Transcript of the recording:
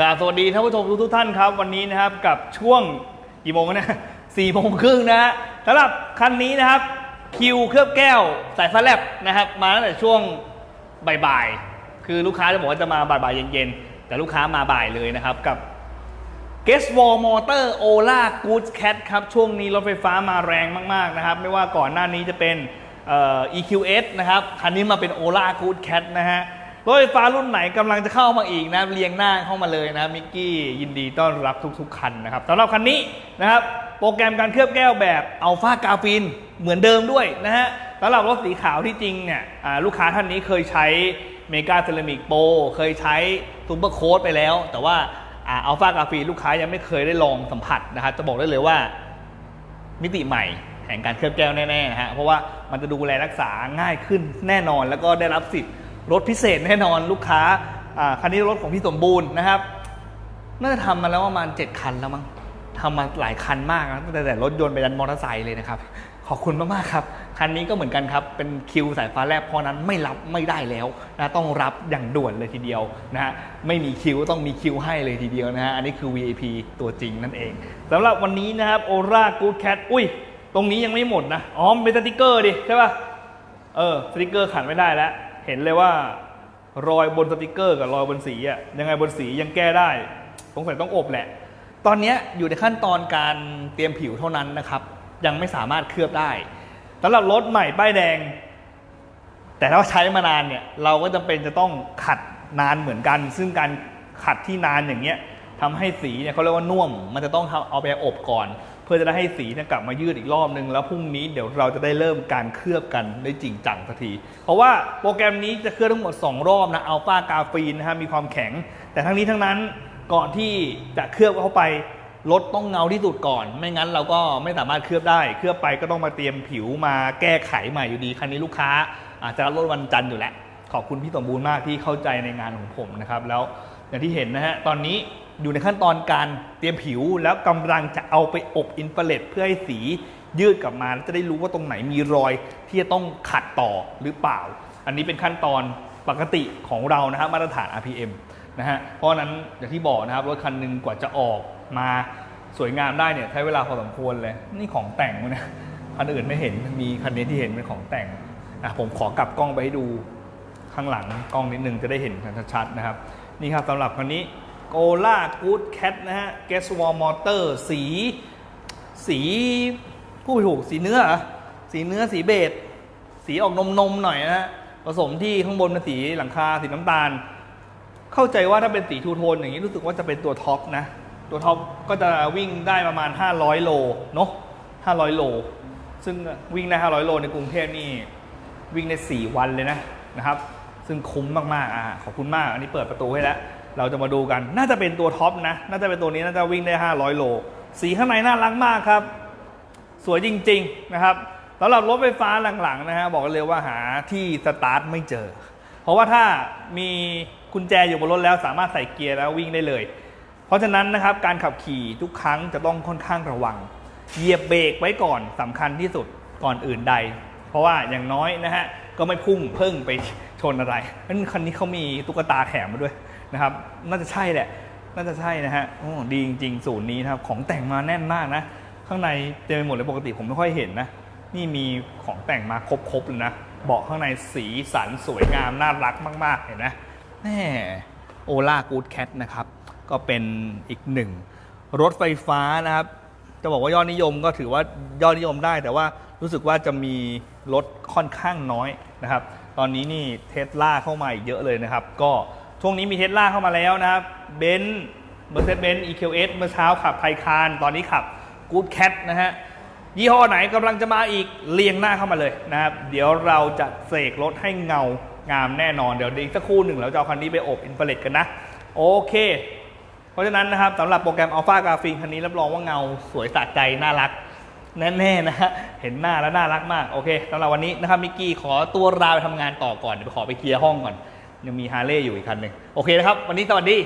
กราบสวัสดีท่านผู้ชมทุกท่านครับ วันนี้นะครับกับช่วงกี่โมงนะสี่โมงครึ่งนะฮะสำหรับคันนี้นะครับคิวเคลือบแก้วสายฟ้าแลบนะครับ มาตั้งแต่ช่วงบ่ายๆคือลูกค้าจะบอกว่าจะมาบ่ายๆเย็นๆ แต่ลูกค้ามาบ่ายเลยนะครับกับ g u e s t Wall Motor Ola Good Cat ครับ ช่วงนี้รถไฟฟ้ามาแรงมากๆนะครับ ไม่ว่าก่อนหน้านี้จะเป็นเอ่อ EQS นะครับ คันนี้มาเป็น Ola Good Cat นะฮะ รถไฟฟ้ารุ่นไหนกำลังจะเข้ามาอีกนะเรียงหน้าเข้ามาเลยนะมิกกี้ยินดีต้อนรับทุกๆคันนะครับสำหรับคันนี้นะครับโปรแกรมการเคลือบแก้วแบบอัลฟากาฟินเหมือนเดิมด้วยนะฮะสำหรับรถสีขาวที่จริงเนี่ยลูกค้าท่านนี้เคยใช้เมกาเซรามิกโปเคยใช้ซูเปอร์โค้ดไปแล้ว แต่ว่าอัลฟากาฟีลูกค้ายังไม่เคยได้ลองสัมผัสนะครับจะบอกได้เลยว่ามิติใหม่แห่งการเคลือบแก้วแน่ๆนะฮะเพราะว่ามันจะดูแลรักษาง่ายขึ้นแน่นอนแล้วก็ได้รับสิทธิ์ รถพิเศษแน่นอนลูกค้าอ่าคันนี้รถของพี่สมบูรณ์นะครับน่าจะทำมาแล้วประมาณ 7 คันแล้วมั้งทำมาหลายคันมากนะตั้งแต่แต่รถยนต์ไปยันมอเตอร์ไซค์เลยนะครับ ขอบคุณมากๆครับ คันนี้ก็เหมือนกันครับ เป็นคิวสายฟ้าแลบเพราะนั้นไม่รับไม่ได้แล้วนะต้องรับอย่างด่วนเลยทีเดียวนะฮะไม่มีคิวต้องมีคิวให้เลยทีเดียวนะฮะอันนี้คือ VIP ตัวจริงนั่นเองสำหรับวันนี้นะครับโอรากูดแคทอุ้ย ตรงนี้ยังไม่หมดนะอ๋อมเป็นสติกเกอร์ดิใช่ป่ะเออสติกเกอร์ขันไม่ได้แล้ว เห็นเลยว่ารอยบนสติกเกอร์กับรอยบนสีอะยังไงบนสียังแก้ได้สงสัยต้องอบแหละ ตอนนี้อยู่ในขั้นตอนการเตรียมผิวเท่านั้นนะครับ ยังไม่สามารถเคลือบได้สำหรับรถใหม่ป้ายแดง แต่ถ้าใช้มานานเนี่ยเราก็จำเป็นจะต้องขัดนานเหมือนกัน ซึ่งการขัดที่นานอย่างเงี้ยทำให้สีเนี่ยเขาเรียกว่าน่วม มันจะต้องเอาไปอบก่อน เพื่อจะได้ให้สีเนี่ยกลับมายืดอีกรอบนึง แล้วพรุ่งนี้เดี๋ยวเราจะได้เริ่มการเคลือบกันได้จริงจังสักที เพราะว่าโปรแกรมนี้จะเคลือบทั้งหมด 2 รอบนะอัลฟากาฟีนนะฮะมีความแข็ง แต่ทั้งนี้ทั้งนั้นก่อนที่จะเคลือบเข้าไปรถต้องเงาที่สุดก่อน ไม่งั้นเราก็ไม่สามารถเคลือบได้ เคลือบไปก็ต้องมาเตรียมผิวมาแก้ไขใหม่อยู่ดี คันนี้ลูกค้า อาจจะรับรถวันจันทร์อยู่แล้ว ขอบคุณพี่สมบูรณ์มากที่เข้าใจในงานของผมนะครับ แล้วอย่างที่เห็นนะฮะ ตอนนี้ อยู่ในขั้นตอนการเตรียมผิวแล้วกำลังจะเอาไปอบอินฟราเรดเพื่อให้สียืดกลับมาแล้วจะได้รู้ว่าตรงไหนมีรอยที่จะต้องขัดต่อหรือเปล่า อันนี้เป็นขั้นตอนปกติของเรานะครับมาตรฐาน RPM นะฮะเพราะนั้นอย่างที่บอกนะครับรถคันหนึ่งกว่าจะออกมาสวยงามได้เนี่ยใช้เวลาพอสมควรเลย นี่ของแต่งนะคันอื่นไม่เห็นมีคันนี้ที่เห็นเป็นของแต่งอะผมขอกลับกล้องไปให้ดูข้างหลังกล้องนิดนึงจะได้เห็นชัดๆนะครับ นี่ครับสำหรับคันนี้ โกล่ากูดแคทนะฮะเกสวอลมอเตอร์สี สีผู้ถูกสีเนื้อ สีเนื้อสีเบจสีออกนมนมหน่อยนะฮะผสมที่ข้างบนเป็นสีหลังคาสีน้ำตาล เข้าใจว่าถ้าเป็นสีทูโทนอย่างนี้รู้สึกว่าจะเป็นตัวท็อปนะ ตัวท็อปก็จะวิ่งได้ประมาณ 500 โลเนาะ500 โล ซึ่งวิ่งได้ 500 โลในกรุงเทพนี่วิ่งได้4วันเลยนะนะครับ ซึ่งคุ้มมากๆอ่าขอบคุณมาก อันนี้เปิดประตูให้แล้ว เราจะมาดูกัน น่าจะเป็นตัวท็อปนะ น่าจะเป็นตัวนี้น่าจะวิ่งได้ 500 โล สีข้างในน่ารักมากครับ สวยจริง ๆ นะครับสำหรับรถไฟฟ้าหลังๆนะฮะบอกเลยว่าหาที่สตาร์ทไม่เจอ เพราะว่าถ้ามีกุญแจอยู่บนรถแล้วสามารถใส่เกียร์แล้ววิ่งได้เลย เพราะฉะนั้นนะครับการขับขี่ทุกครั้งจะต้องค่อนข้างระวัง เหยียบเบรกไว้ก่อนสำคัญที่สุดก่อนอื่นใด เพราะว่าอย่างน้อยนะฮะก็ไม่พุ่งเพิ่งไป ชนอะไรนั้นคันนี้เขามีตุ๊กตาแถมมาด้วยนะครับ น่าจะใช่แหละ น่าจะใช่นะฮะโอ้ดีจริงๆ ศูนย์นี้นะครับ ของแต่งมาแน่นมากนะ ข้างในเต็มไปหมดเลยปกติผมไม่ค่อยเห็นนะ นี่มีของแต่งมาครบๆเลยนะ เบาะข้างในสีสันสวยงามน่ารักมาก ๆ เห็นนะแน่โอล่ากูดแคทนะครับ ก็เป็นอีกหนึ่ง รถไฟฟ้านะครับ จะบอกว่ายอดนิยมก็ถือว่ายอดนิยมได้ แต่ว่ารู้สึกว่าจะมีรถค่อนข้างน้อยนะครับ ตอนนี้นี่เทสลาเข้ามาอีกเยอะเลยนะครับ ก็ช่วงนี้มีเทสลาเข้ามาแล้วนะครับเบนซ์เมอร์เซเดสเบนซ์ EQS เมื่อเช้าขับไทคานตอนนี้ขับกูดแคทนะฮะยี่ห้อไหนกำลังจะมาอีกเรียงหน้าเข้ามาเลยนะครับ เดี๋ยวเราจะเสกรถให้เงางามแน่นอน เดี๋ยวอีกสักครู่หนึ่งเราจะเอาคันนี้ไปอบอินฟราเรดกันนะ โอเค เพราะฉะนั้นนะครับสำหรับโปรแกรม Alpha g r a p h i n คันนี้รับรองว่าเงาสวยสะใจน่ารัก แน่ๆนะฮะเห็นหน้าแล้วน่ารักมากโอเคสำหรับวันนี้นะครับมิกกี้ขอตัวลาไปทำงานต่อก่อนเดี๋ยวขอไปเคลียร์ห้องก่อนยังมีฮาร์เลย์อยู่อีกคันหนึ่งโอเคนะครับ วันนี้สวัสดี